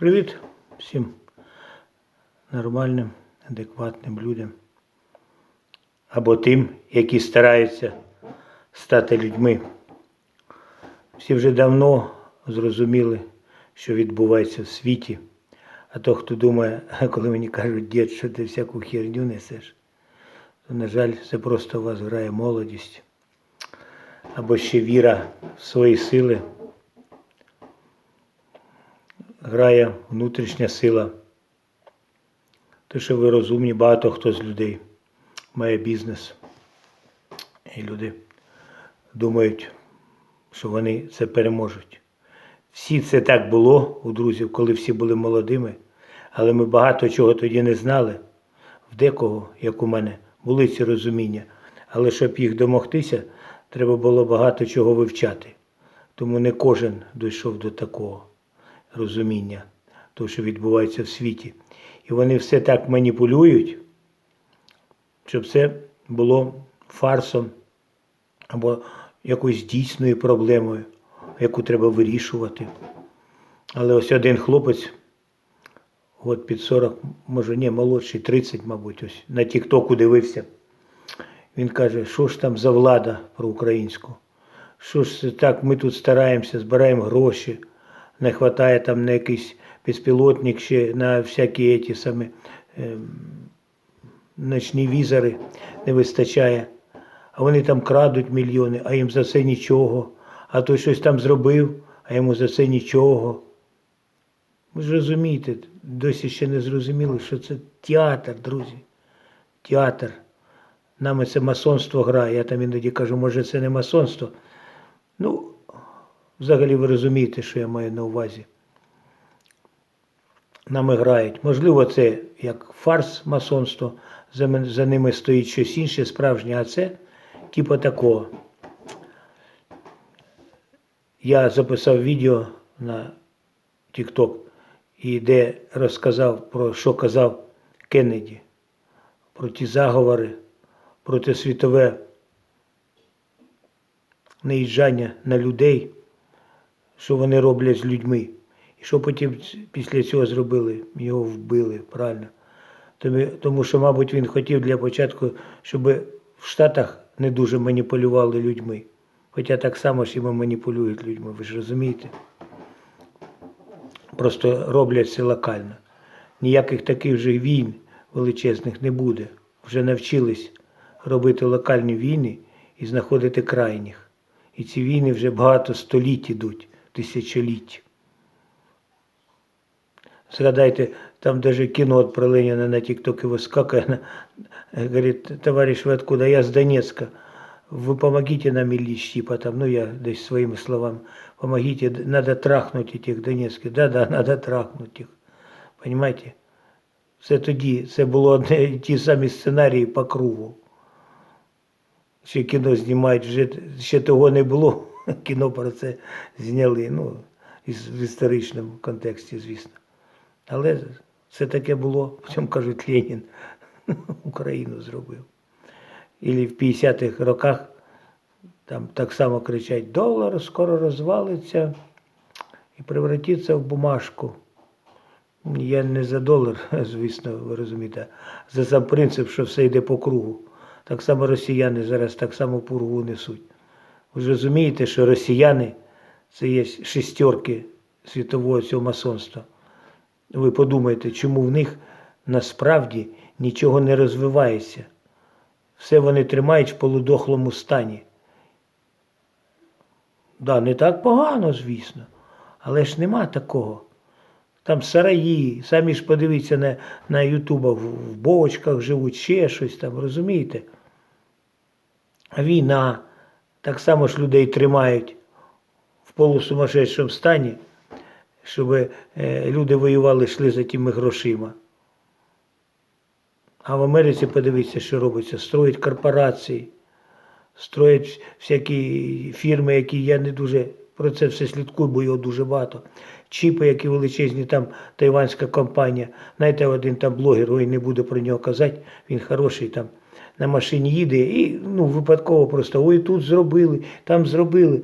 Привіт всім нормальним, адекватним людям. Або тим, які стараються стати людьми. Всі вже давно зрозуміли, що відбувається в світі. А то, хто думає, коли мені кажуть, дід, що ти всяку херню несеш, то, на жаль, це просто у вас грає молодість. Або ще віра в свої сили грає внутрішня сила. Те, що ви розумні, багато хто з людей має бізнес. І люди думають, що вони це переможуть. Всі це так було у друзів, коли всі були молодими, але ми багато чого тоді не знали. В декого, як у мене, були ці розуміння. Але щоб їх домогтися, треба було багато чого вивчати. Тому не кожен дійшов до такого розуміння, того, що відбувається в світі. І вони все так маніпулюють, щоб це було фарсом або якоюсь дійсною проблемою, яку треба вирішувати. Але ось один хлопець, от під 40, може ні, молодший, 30, мабуть, ось на Тіктоку дивився. Він каже, що ж там за влада проукраїнську? Що ж це так, ми тут стараємося, збираємо гроші, не вистачає там на якийсь безпілотник ще на всякі ті самі ем, ночні візори не вистачає. А вони там крадуть мільйони, а їм за це нічого. А той щось там зробив, а йому за це нічого. Ви ж розумієте, досі ще не зрозуміли, що це театр, друзі. Театр. Нами це масонство грає. Я там іноді кажу, може це не масонство. Ну, взагалі ви розумієте, що я маю на увазі. Нами грають. Можливо, це як фарс масонство, за, ними стоїть щось інше, справжнє, а це типу такого. Я записав відео на TikTok, і де розказав про що казав Кеннеді, про ті заговори, про те світове наїжджання на людей, що вони роблять з людьми. І що потім після цього зробили? Його вбили, правильно. Тому, що, мабуть, він хотів для початку, щоб в Штатах не дуже маніпулювали людьми. Хоча так само ж і маніпулюють людьми, ви ж розумієте? Просто роблять це локально. Ніяких таких же війн величезних не буде. Вже навчились робити локальні війни і знаходити крайніх. І ці війни вже багато століть ідуть, тисячоліть. Згадайте, там даже кіно от про Ленина на ТикТоке выскакивает, она говорит, товарищ, вы откуда? Я с Донецка. Вы помогите нам Ильич, типа там, ну я десь своими словами, помогите, надо трахнуть этих донецких. Да-да, надо трахнуть их. Понимаете? Це тоді, це було одне, ті самі сценарії по кругу. Ще кіно знімають, вже ще того не було. Кіно про це зняли, ну, в історичному контексті, звісно. Але це таке було, в цьому кажуть, Ленін Україну зробив. І в 50-х роках там так само кричать, долар скоро розвалиться і превратиться в бумажку. Я не за долар, звісно, ви розумієте, за сам принцип, що все йде по кругу. Так само росіяни зараз так само пургу несуть. Ви ж розумієте, що росіяни це є шестерки світового цього масонства. Ви подумайте, чому в них насправді нічого не розвивається. Все вони тримають в полудохлому стані. Да, не так погано, звісно, але ж нема такого. Там сараї, самі ж подивіться на, на Ютуба, в, бочках живуть, ще щось там, розумієте? Війна, так само ж людей тримають в полусумасшедшому стані, щоб е, люди воювали, йшли за тими грошима. А в Америці подивіться, що робиться. Строять корпорації, строять всякі фірми, які я не дуже про це все слідкую, бо його дуже багато. Чіпи, які величезні, там тайванська компанія. Знаєте, один там блогер, ой, не буду про нього казати, він хороший там. На машині їде і ну, випадково просто ой, тут зробили, там зробили,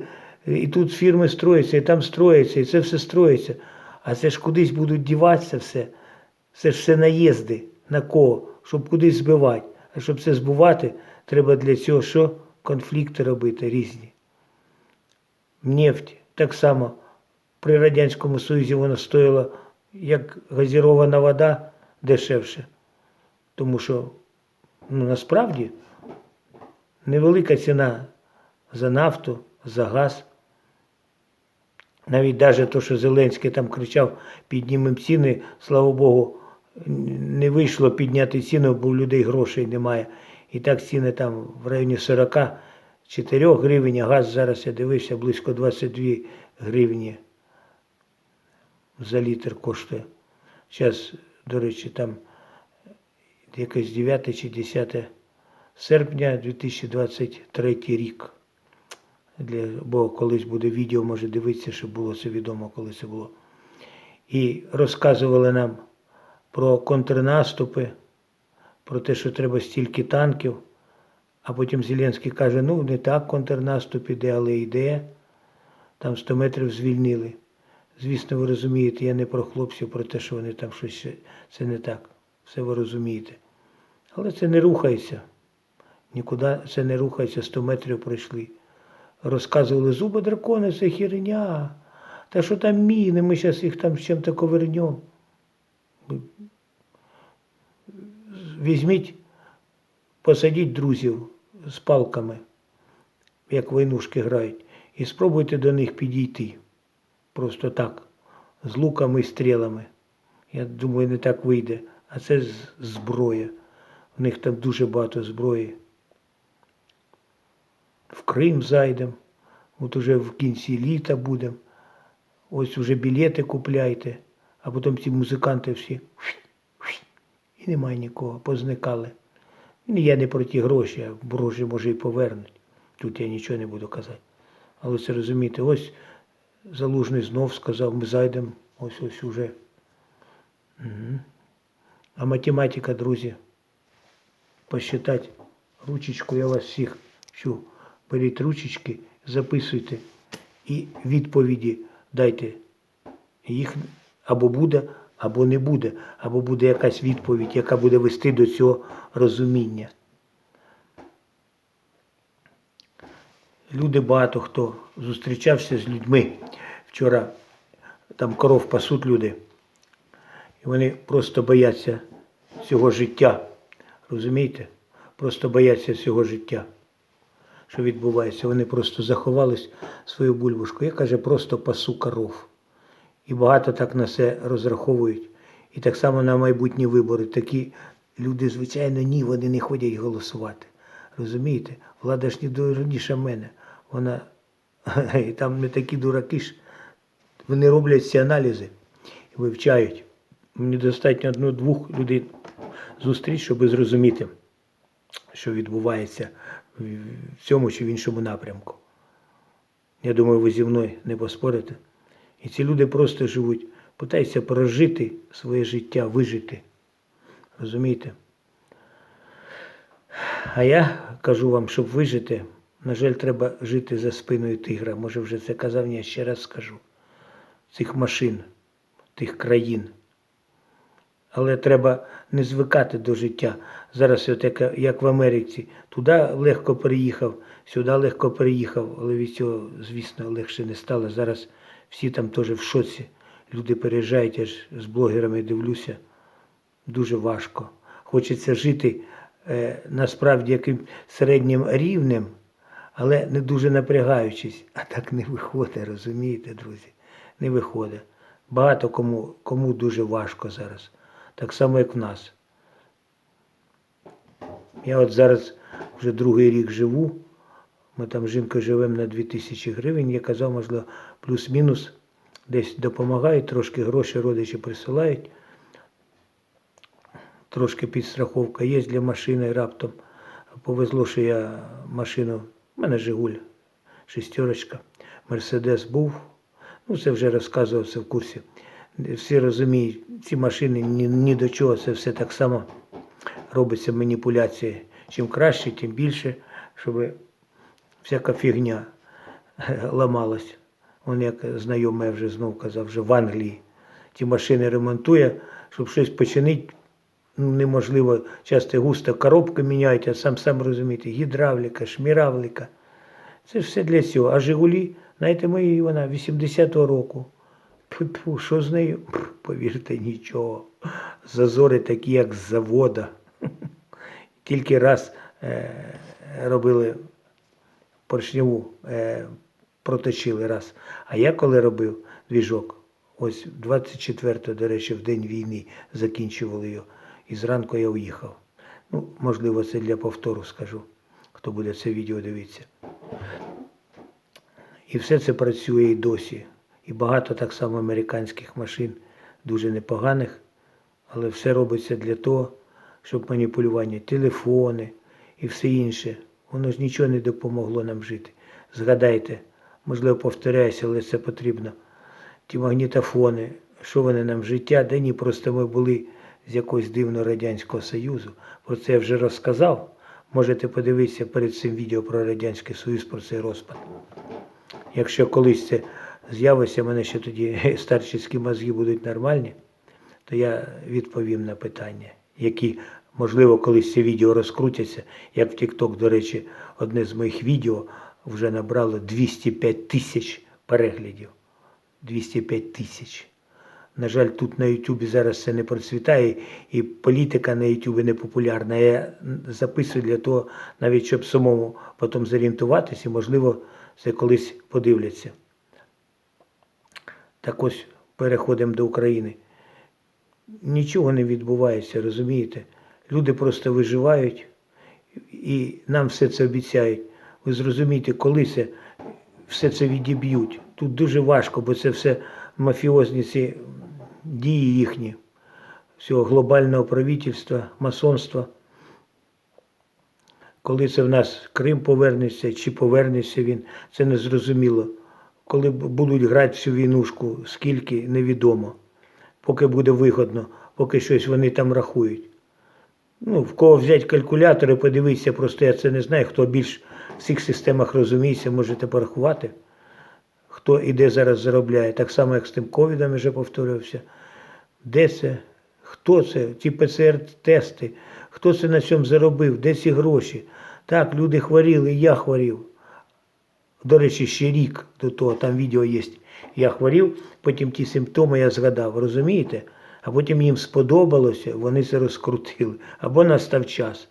і тут фірми строяться, і там строяться, і це все строїться. А це ж кудись будуть діватися все. Це ж все наїзди. На кого? Щоб кудись збивати. А щоб це збивати, треба для цього що? Конфлікти робити різні. Нефть так само при Радянському Союзі вона стоїла як газірована вода дешевше. Тому що ну, насправді невелика ціна за нафту, за газ. Навіть навіть то, що Зеленський там кричав, піднімемо ціни, слава Богу, не вийшло підняти ціну, бо у людей грошей немає. І так ціни там в районі 44 гривень, а газ зараз я дивився близько 22 гривні за літр коштує. Зараз, до речі, там якесь 9 чи 10 серпня 2023 рік. Для, бо колись буде відео, може дивитися, щоб було це відомо, коли це було. І розказували нам про контрнаступи, про те, що треба стільки танків. А потім Зеленський каже, ну не так контрнаступ іде, але йде. Там 100 метрів звільнили. Звісно, ви розумієте, я не про хлопців, про те, що вони там щось. Це не так. Все ви розумієте. Але це не рухається. Нікуди це не рухається, 100 метрів пройшли. Розказували зуби дракони, це херня. Та що там міни, ми зараз їх там з чим-то ковернем. Візьміть, посадіть друзів з палками, як войнушки грають, і спробуйте до них підійти. Просто так, з луками і стрілами. Я думаю, не так вийде. А це зброя. У них там дуже багато зброї. В Крим зайдемо. От уже в кінці літа будемо. Ось уже білети купляйте, а потім ці музиканти всі. І немає нікого, позникали. Ну, Я не про ті гроші, а гроші може і повернуть. Тут я нічого не буду казати. Але це розумієте, ось Залужний знов сказав, ми зайдемо ось ось уже. Угу. А математика, друзі, посчитати ручечку, я вас всіх вчу. Беріть ручечки, записуйте і відповіді дайте. Їх або буде, або не буде, або буде якась відповідь, яка буде вести до цього розуміння. Люди багато хто зустрічався з людьми. Вчора там коров пасуть люди. І вони просто бояться цього життя. Розумієте? Просто бояться цього життя. Що відбувається? Вони просто заховались свою бульбушку. Я каже, просто пасу коров. І багато так на це розраховують. І так само на майбутні вибори. Такі люди, звичайно, ні, вони не ходять голосувати. Розумієте? Влада ж не дурніша мене. Вона і там не такі дураки ж. Вони роблять ці аналізи і вивчають. Мені достатньо одну-двох людей зустріч, щоб зрозуміти, що відбувається в цьому чи в іншому напрямку. Я думаю, ви зі мною не поспорите. І ці люди просто живуть, питаються прожити своє життя, вижити. Розумієте? А я кажу вам, щоб вижити, на жаль, треба жити за спиною тигра. Може, вже це казав, я ще раз скажу. Цих машин, тих країн. Але треба не звикати до життя. Зараз, от як, як в Америці, туди легко переїхав, сюди легко переїхав, але від цього, звісно, легше не стало. Зараз всі там теж в шоці. Люди переїжджають, я ж з блогерами дивлюся. Дуже важко. Хочеться жити е, насправді яким середнім рівнем, але не дуже напрягаючись. А так не виходить, розумієте, друзі? Не виходить. Багато кому, кому дуже важко зараз. Так само, як в нас. Я от зараз вже другий рік живу. Ми там з жінкою живемо на 2000 гривень. Я казав, можливо, плюс-мінус десь допомагають, трошки гроші родичі присилають. Трошки підстраховка є для машини раптом. Повезло, що я машину, в мене Жигуль, шестерочка, Мерседес був. Ну, це вже розказував це в курсі. Всі розуміють, ці машини ні, ні до чого, це все так само робиться маніпуляції. Чим краще, тим більше, щоб всяка фігня ламалась. Он як знайомий я вже знов казав, вже в Англії ті машини ремонтує, щоб щось починити, ну, неможливо, часто густо коробки міняють, а сам сам розумієте, гідравліка, шміравліка. Це ж все для цього. А Жигулі, знаєте, мої вона 80-го року. Фу-фу, що з нею? Повірте, нічого. Зазори такі, як з завода. Тільки раз е, робили поршневу, е, проточили раз. А я коли робив двіжок, ось 24-го, до речі, в день війни закінчували його, і зранку я уїхав. Ну, можливо, це для повтору скажу, хто буде це відео дивитися. І все це працює і досі. І багато так само американських машин, дуже непоганих, але все робиться для того, щоб маніпулювання телефони і все інше. Воно ж нічого не допомогло нам жити. Згадайте, можливо, повторяюся, але це потрібно. Ті магнітофони, що вони нам життя, де ні, просто ми були з якогось дивного Радянського Союзу. Про це я вже розказав. Можете подивитися перед цим відео про Радянський Союз, про цей розпад. Якщо колись це з'явиться, в мене ще тоді старчівські мозги будуть нормальні, то я відповім на питання, які, можливо, колись ці відео розкрутяться. Як в TikTok, до речі, одне з моїх відео вже набрало 205 тисяч переглядів. 205 тисяч. На жаль, тут на Ютубі зараз це не процвітає, і політика на Ютубі не популярна. Я записую для того, навіть щоб самому потім зорієнтуватися, і, можливо, це колись подивляться. Так ось переходимо до України. Нічого не відбувається, розумієте? Люди просто виживають і нам все це обіцяють. Ви зрозумієте, коли це все це відіб'ють. Тут дуже важко, бо це все мафіозні ці дії їхні, всього глобального правительства, масонства. Коли це в нас Крим повернеться, чи повернеться він, це не зрозуміло. Коли будуть грати всю війнушку, скільки невідомо. Поки буде вигодно, поки щось вони там рахують. Ну, в кого взяти калькулятори, подивитися, просто я це не знаю, хто більш в цих системах розуміється, можете порахувати. Хто і де зараз заробляє, так само, як з тим ковідом, вже повторювався. Де це? Хто це? Ті ПЦР-тести, хто це на цьому заробив, де ці гроші? Так, люди хворіли, я хворів. До речі, ще рік до того, там відео є. Я хворів, потім ті симптоми я згадав, розумієте? А потім їм сподобалося, вони це розкрутили. Або настав час.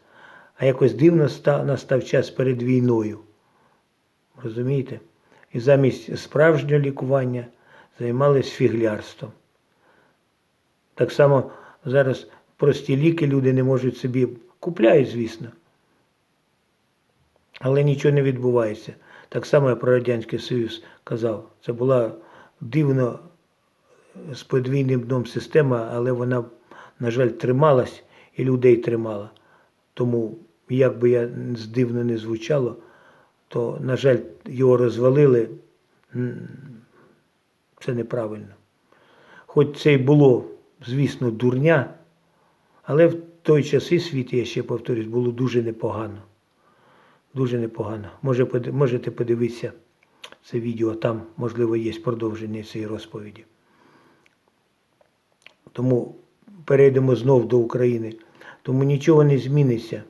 А якось дивно настав час перед війною. Розумієте? І замість справжнього лікування займалися фіглярством. Так само зараз прості ліки люди не можуть собі купляють, звісно. Але нічого не відбувається. Так само я про Радянський Союз казав. Це була дивно з подвійним дном система, але вона, на жаль, трималась і людей тримала. Тому, як би я дивно не звучало, то, на жаль, його розвалили. Це неправильно. Хоч це й було, звісно, дурня, але в той час і світ, я ще повторюсь, було дуже непогано. Дуже непогано. Може, можете подивитися це відео, там, можливо, є продовження цієї розповіді. Тому перейдемо знов до України. Тому нічого не зміниться.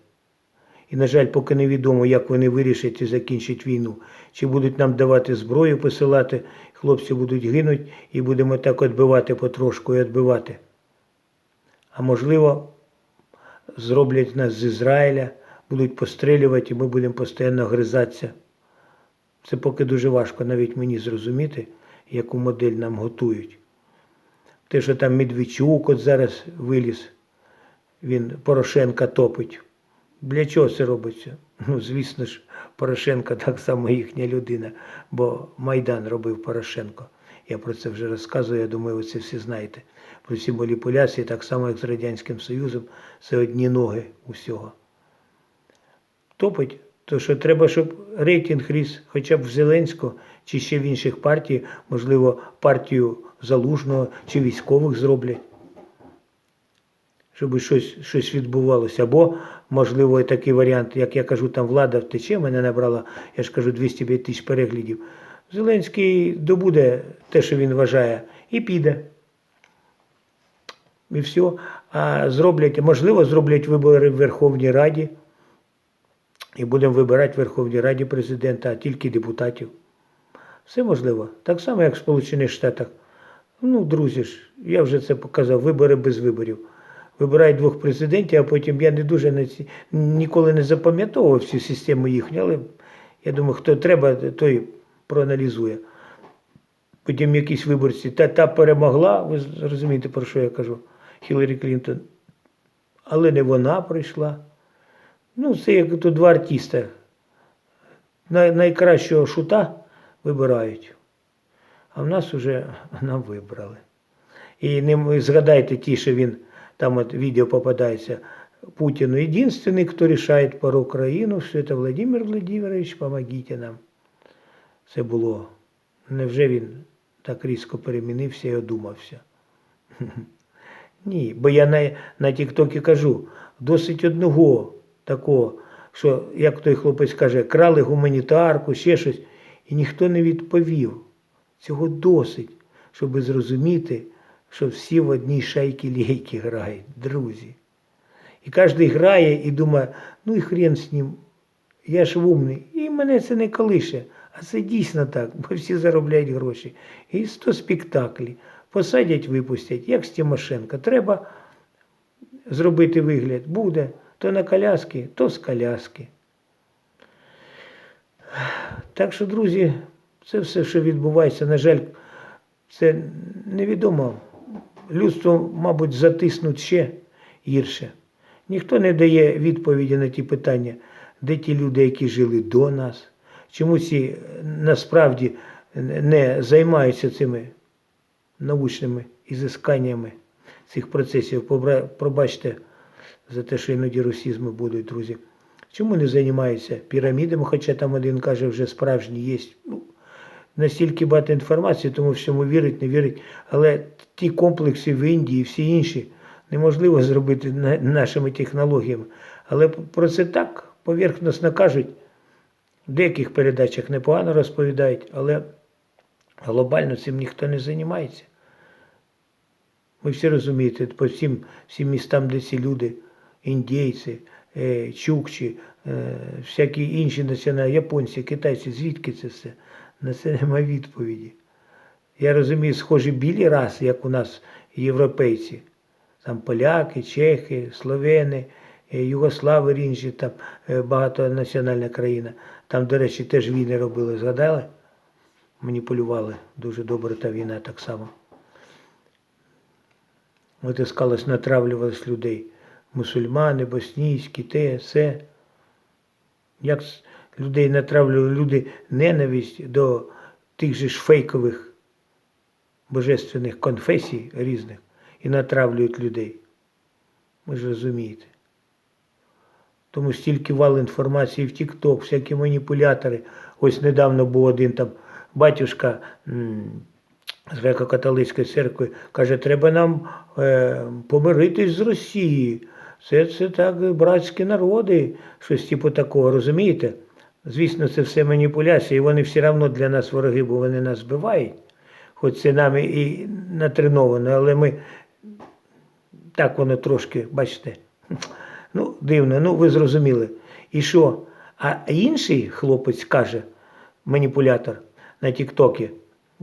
І, на жаль, поки невідомо, як вони вирішать і закінчать війну. Чи будуть нам давати зброю посилати, хлопці будуть гинуть і будемо так відбивати потрошку і відбивати. А можливо, зроблять нас з Ізраїля, будуть пострілювати, і ми будемо постійно гризатися. Це поки дуже важко навіть мені зрозуміти, яку модель нам готують. Те, що там Медведчук от зараз виліз, він Порошенка топить. Для чого це робиться? Ну, звісно ж, Порошенко так само їхня людина, бо Майдан робив Порошенко. Я про це вже розказую, я думаю, ви це всі знаєте. Про ці маніпуляції, так само, як з Радянським Союзом, це одні ноги усього. Топить, то що треба, щоб рейтинг ріс хоча б в Зеленського чи ще в інших партій, можливо, партію Залужного чи військових зроблять щоб щось, щось відбувалося. Або, можливо, такий варіант, як я кажу, там влада втече, мене набрала, я ж кажу, 205 тисяч переглядів. Зеленський добуде те, що він вважає, і піде. і все. А зроблять, можливо, зроблять вибори в Верховній Раді. І будемо вибирати в Верховній Раді президента, а тільки депутатів. Все можливо. Так само, як в Сполучених Штатах. Ну, друзі ж, я вже це показав, вибори без виборів. Вибирають двох президентів, а потім я не дуже на ці, ніколи не запам'ятовував всю систему їхню, але я думаю, хто треба, той проаналізує. Потім якісь виборці, та, та перемогла, ви розумієте, про що я кажу, Хіларі Клінтон. Але не вона прийшла. Ну, це як тут два артиста. Най, найкращого шута вибирають. А в нас вже нам вибрали. І не згадайте ті, що він там от відео попадається. Путін єдиний, хто рішає про Україну, все це Владимир Владимирович, помогите нам. Це було. Невже він так різко перемінився і одумався? Ні, бо я на, на Тіктокі кажу, досить одного такого, що, як той хлопець каже, крали гуманітарку, ще щось, і ніхто не відповів. Цього досить, щоб зрозуміти, що всі в одній шайки лейки грають, друзі. І кожен грає і думає, ну і хрен з ним, я ж умний. І мене це не колише. А це дійсно так, бо всі заробляють гроші. І 100 спектаклів. Посадять, випустять, як з Тимошенко. Треба зробити вигляд. Буде то на коляски, то з коляски. Так що, друзі, це все, що відбувається, на жаль, це невідомо. Людство, мабуть, затиснуть ще гірше. Ніхто не дає відповіді на ті питання, де ті люди, які жили до нас, чому ці е, насправді не займаються цими научними ізисканнями цих процесів. Пробачте за те, що іноді русізми будуть, друзі. Чому не займаються пірамідами, хоча там один каже, вже справжні є. Ну, настільки багато інформації, тому всьому вірить, не вірить. Але ті комплекси в Індії і всі інші неможливо зробити нашими технологіями. Але про це так поверхносно кажуть. В деяких передачах непогано розповідають, але глобально цим ніхто не займається. Ви всі розумієте, по всім, всім містам, де ці люди, індійці, е, чукчі, е, всякі інші національні, японці, китайці, звідки це все? На це немає відповіді. Я розумію, схожі білі раси, як у нас європейці. Там поляки, чехи, словени, е, югослави інші, там багатонаціональна країна. Там, до речі, теж війни робили, згадали? Маніпулювали дуже добре та війна так само. Витискалось, натравлювалось людей. Мусульмани, боснійські, те, все. Як людей натравлювали люди ненависть до тих же ж фейкових божественних конфесій різних і натравлюють людей. Ви ж розумієте. Тому стільки вал інформації в TikTok, всякі маніпулятори. Ось недавно був один там батюшка з греко-католицької церкви, каже, треба нам е, помиритись з Росією. Це, це так братські народи, щось типу такого, розумієте? Звісно, це все маніпуляції, вони все одно для нас вороги, бо вони нас вбивають. Хоч це нами і натреновано, але ми так воно трошки, бачите. Ну, дивно, ну ви зрозуміли. І що? А інший хлопець каже, маніпулятор на Тіктокі,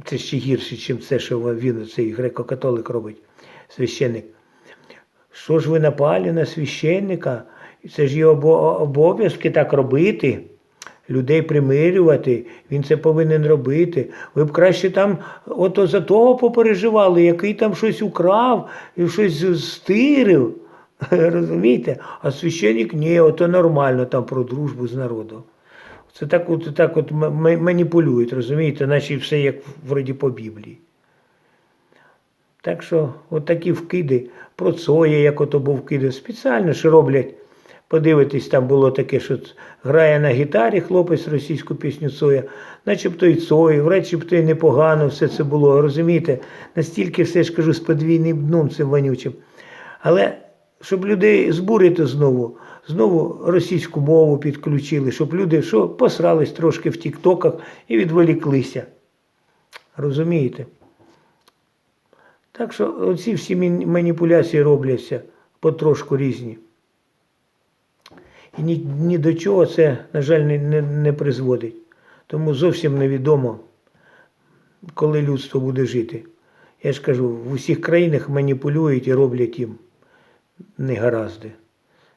це ще гірше, ніж це, що він, цей греко-католик робить, священник. Що ж ви напали на священника? Це ж його обов'язки так робити, людей примирювати. Він це повинен робити. Ви б краще там ото за того попереживали, який там щось украв і щось стирив. Розумієте? А священник ні, ото нормально там про дружбу з народом. Це так от, так от маніпулюють, розумієте, наче все як вроді по Біблії. Так що от такі вкиди про Цоя, як ото був вкиди, спеціально що роблять. Подивитись, там було таке, що грає на гітарі хлопець російську пісню Цоя, начебто і Цой, начебто і непогано все це було. Розумієте, настільки все ж кажу з подвійним дном цим вонючим. Але щоб людей збурити знову, знову російську мову підключили, щоб люди що, посрались трошки в тіктоках і відволіклися. Розумієте? Так що оці всі маніпуляції робляться потрошку різні. І ні, ні до чого це, на жаль, не, не, призводить. Тому зовсім невідомо, коли людство буде жити. Я ж кажу, в усіх країнах маніпулюють і роблять їм негаразди.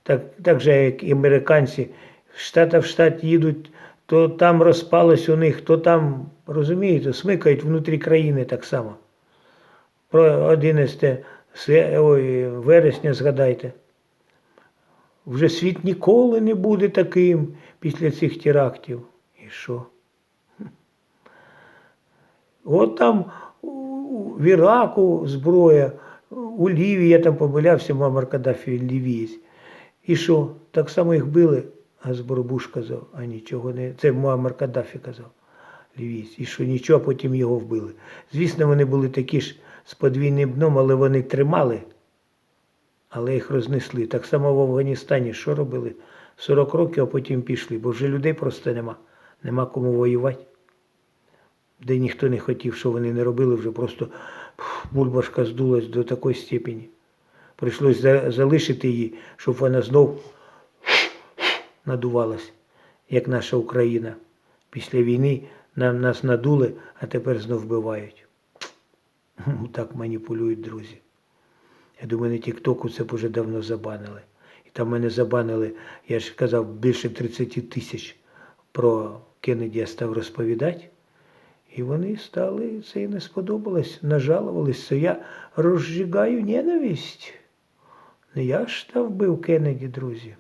Так, так же, як і американці, з штата в штат їдуть, то там розпалось у них, то там, розумієте, смикають внутрі країни так само. Про 11 ой, вересня згадайте. Вже світ ніколи не буде таким після цих терактів. І що? От там в Іраку зброя, у Лівії, я там помилявся, Мамар Каддафі лівієць. І що? Так само їх били, а Зборобуш казав, а нічого не. Це Муаммар Каддафі казав, лівієць. І що нічого, а потім його вбили. Звісно, вони були такі ж з подвійним дном, але вони тримали, але їх рознесли. Так само в Афганістані що робили? 40 років, а потім пішли, бо вже людей просто нема. Нема кому воювати. Де ніхто не хотів, що вони не робили, вже просто пф, бульбашка здулась до такої степені. Прийшлось залишити її, щоб вона знов надувалась, як наша Україна. Після війни нам нас надули, а тепер знов вбивають. Так маніпулюють друзі. Я думаю, на Тіктоку це вже давно забанили. І там мене забанили, я ж казав, більше 30 тисяч про Кеннеді я став розповідати. І вони стали, це їм не сподобалось, нажалувались, що я розжигаю ненависть. Не я ж та вбив Кеннеді, друзі.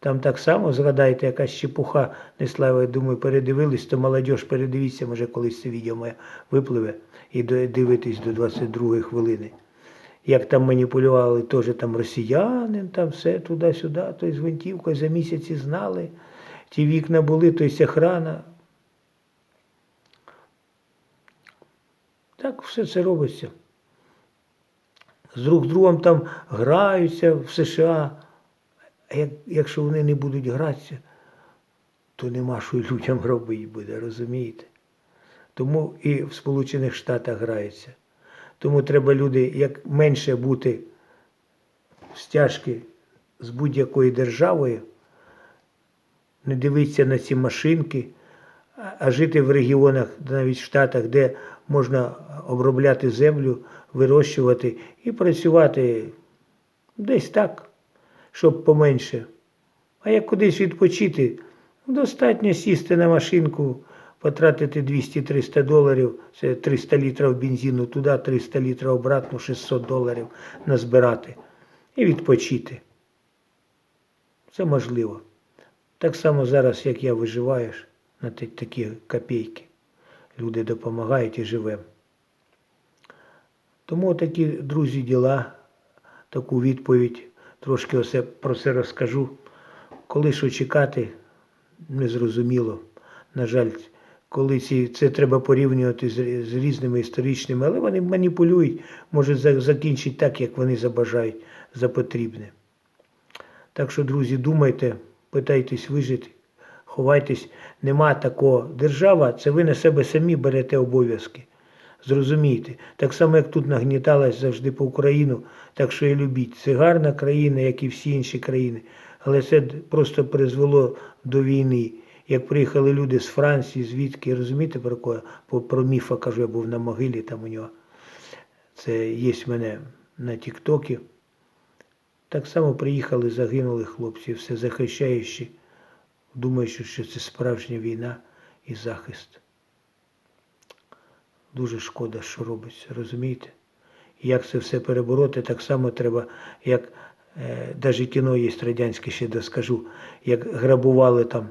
Там так само, згадайте, якась чепуха несла, я думаю, передивились, то молодь, передивіться, може колись це відео моє випливе і дивитись до 22 хвилини. Як там маніпулювали теж там росіянин, там все туди-сюди, то з гвинтівкою за місяці знали. Ті вікна були, то й охрана. Так все це робиться. З друг з другом там граються в США. А як, якщо вони не будуть гратися, то нема що людям робити буде, розумієте? Тому і в Сполучених Штатах граються. Тому треба люди як менше бути в стяжки з будь-якою державою, не дивитися на ці машинки, а- жити в регіонах, навіть в Штатах, де можна обробляти землю, вирощувати і працювати десь так, щоб поменше. А як кудись відпочити, достатньо сісти на машинку, потратити 200-300 доларів, це 300 літрів бензину туди, 300 літрів обратно, 600 доларів назбирати і відпочити. Це можливо. Так само зараз, як я виживаєш на такі копійки. Люди допомагають і живемо. Тому такі, друзі, діла, таку відповідь, трошки осе, про це розкажу. Коли що чекати, незрозуміло. На жаль, коли ці, це треба порівнювати з, з різними історичними, але вони маніпулюють, можуть закінчити так, як вони забажають за потрібне. Так що, друзі, думайте, питайтесь вижити, ховайтесь. Нема такого. Держава, це ви на себе самі берете обов'язки. Зрозумійте. Так само, як тут нагніталась завжди по Україну, так що і любіть. Це гарна країна, як і всі інші країни. Але це просто призвело до війни. Як приїхали люди з Франції, звідки, розумієте, про кого? По- Про міфа кажу, я був на могилі там у нього. Це є в мене на Тіктокі. Так само приїхали, загинули хлопці, все захищаючи, думаючи, що це справжня війна і захист. Дуже шкода, що робиться, розумієте? Як це все перебороти, так само треба, як е, навіть кіно є радянське, ще доскажу, як грабували там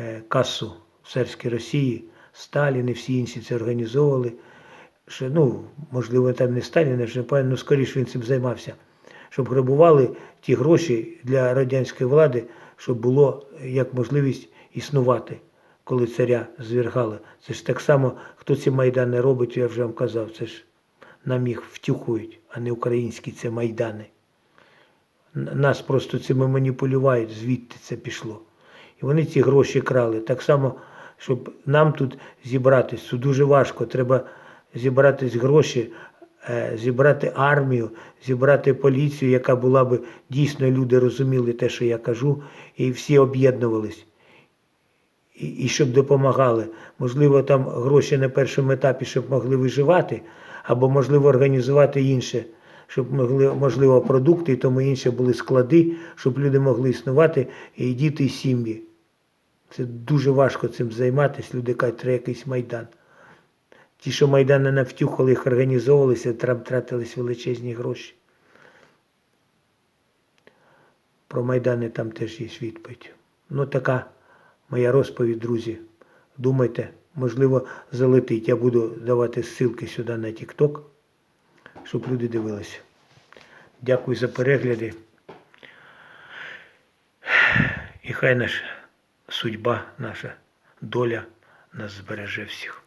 е, касу в царській Росії, Сталін і всі інші це організовували. Що, ну, можливо, там не Сталін, я вже не пам'ятаю, ну скоріше він цим займався. Щоб грабували ті гроші для радянської влади, щоб було як можливість існувати, коли царя звергали. Це ж так само, хто ці майдани робить, я вже вам казав, це ж нам їх втюхують, а не українські це майдани. Нас просто цими маніпулюють, звідти це пішло. І вони ці гроші крали. Так само, щоб нам тут зібратись, це дуже важко. Треба зібратись гроші, е, зібрати армію, зібрати поліцію, яка була би дійсно люди розуміли те, що я кажу, і всі об'єднувались. І, і щоб допомагали. Можливо, там гроші на першому етапі, щоб могли виживати, або можливо організувати інше, щоб могли, можливо, продукти і тому інше були склади, щоб люди могли існувати, і діти, і сім'ї. Це дуже важко цим займатися. Люди кажуть, треба якийсь майдан. Ті, що майдани на втюхали, їх організовувалися, там тратились величезні гроші. Про майдани там теж є відповідь. Ну, така моя розповідь, друзі. Думайте, можливо, залетить. Я буду давати ссылки сюди на TikTok, щоб люди дивилися. Дякую за перегляди. І хай наша судьба, наша доля нас збереже всіх.